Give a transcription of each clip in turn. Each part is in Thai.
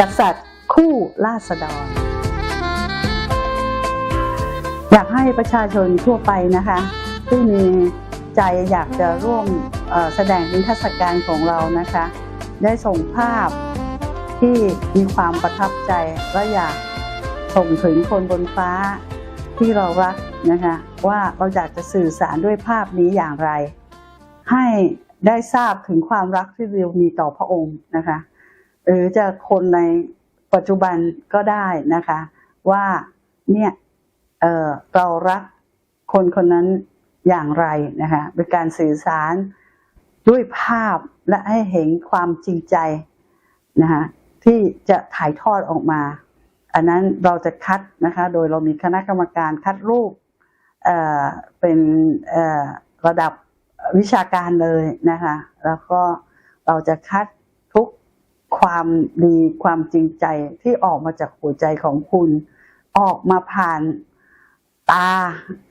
กษัตริย์คู่ราษฎร อยากให้ประชาชนทั่วไปนะคะที่มีใจอยากจะร่วมแสดงนิทรรศการของเรานะคะ ได้ส่งภาพที่มีความประทับใจและอยากส่งถึงคนบนฟ้าที่เรารักนะคะว่าเราอยากจะสื่อสารด้วยภาพนี้อย่างไร ให้ได้ทราบถึงความรักที่เรามีต่อพระองค์นะคะ หรือจะคนในปัจจุบันก็ได้นะคะ ว่าเนี่ยเออเรารักคนคนนั้นอย่างไรนะคะเป็นการสื่อสารด้วยภาพและให้เห็นความจริงใจนะคะที่จะถ่ายทอดออกมา อันนั้นเราจะคัดนะคะโดยเรามีคณะกรรมการคัดรูปเอ่อเป็นเอ่อระดับวิชาการเลยนะคะ แล้วก็เราจะคัด ความดีความจริงใจที่ออกมาจากหัวใจของคุณ ออกมาผ่านตา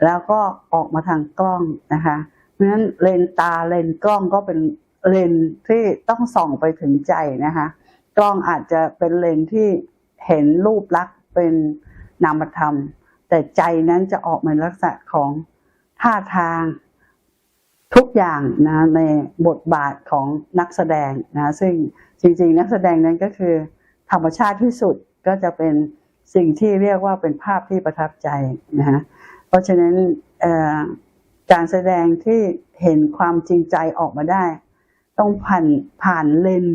แล้วก็ออกมาทางกล้องนะคะเพราะฉะนั้นเลนตาเลนกล้องก็เป็นเลนที่ต้องส่องไปถึงใจนะคะกล้องอาจจะเป็นเลนที่เห็นรูปลักษณ์เป็นนามธรรม แต่ใจนั้นจะออกมาลักษณะของท่าทาง ทุกอย่างนะในบทบาทของนักแสดงนะซึ่งจริงๆ นักแสดงนั้นก็คือธรรมชาติที่สุดก็จะเป็นสิ่งที่เรียกว่าเป็นภาพที่ประทับใจนะฮะเพราะฉะนั้นการแสดงที่เห็นความจริงใจออกมาได้ ต้องผ่านผ่านเลน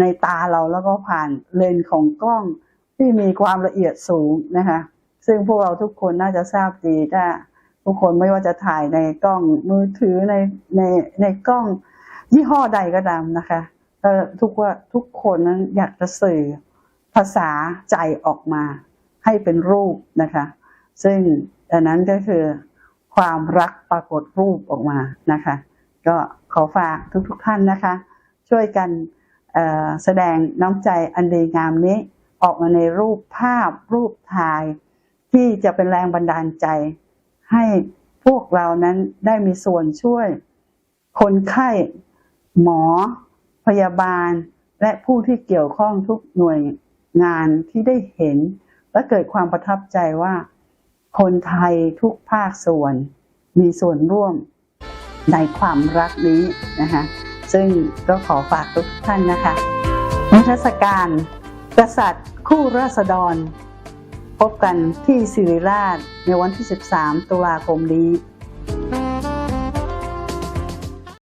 ในตาเราแล้วก็ผ่านเลนของกล้องที่มีความละเอียดสูงนะคะซึ่งพวกเราทุกคนน่าจะทราบดีถ้า ทุกคนไม่ว่าจะถ่ายในกล้องมือถือในในในกล้องยี่ห้อใดก็ตามนะคะเออทุกว่าทุกคนนั้นอยากจะสื่อภาษาใจออกมา ให้เป็นรูปนะคะ ซึ่งอันนั้นก็คือความรักปรากฏรูปออกมานะคะ ก็ขอฝากทุกๆทท่านนะคะ ช่วยกันแสดงน้ำใจอันดีงามนี้ออกมาในรูปภาพรูปถ่าย ที่จะเป็นแรงบันดาลใจ ให้พวกเรานั้นได้มีส่วนช่วย คนไข้ หมอ พยาบาล และผู้ที่เกี่ยวข้องทุกหน่วยงานที่ได้เห็น และเกิดความประทับใจว่า คนไทยทุกภาคส่วน มีส่วนร่วมในความรักนี้นะคะซึ่งก็ขอฝากทุกท่านนะคะนิทรรศการ กษัตริย์คู่ราษฎร พบกันที่สิริราชในวันที่ 13 ตุลาคมนี้